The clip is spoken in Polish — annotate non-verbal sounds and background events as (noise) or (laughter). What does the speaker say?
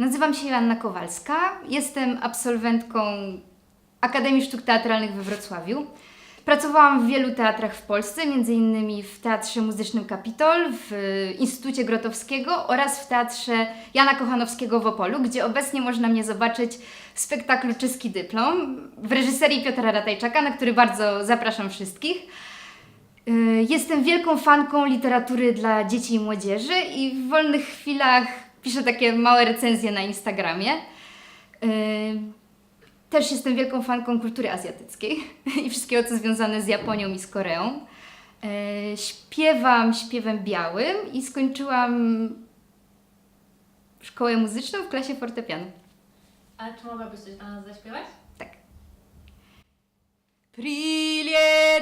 Nazywam się Joanna Kowalska. Jestem absolwentką Akademii Sztuk Teatralnych we Wrocławiu. Pracowałam w wielu teatrach w Polsce, m.in. w Teatrze Muzycznym Kapitol, w Instytucie Grotowskiego oraz w Teatrze Jana Kochanowskiego w Opolu, gdzie obecnie można mnie zobaczyć w spektaklu Czeski Dyplom w reżyserii Piotra Ratajczaka, na który bardzo zapraszam wszystkich. Y, Jestem wielką fanką literatury dla dzieci i młodzieży i w wolnych chwilach piszę takie małe recenzje na Instagramie. Y, też jestem wielką fanką kultury azjatyckiej (laughs) i wszystkiego, co związane z Japonią i z Koreą. Y, śpiewam śpiewem białym i skończyłam szkołę muzyczną w klasie fortepianu. A czy mogłabyś coś dla nas zaśpiewać? Tak. Prilietieli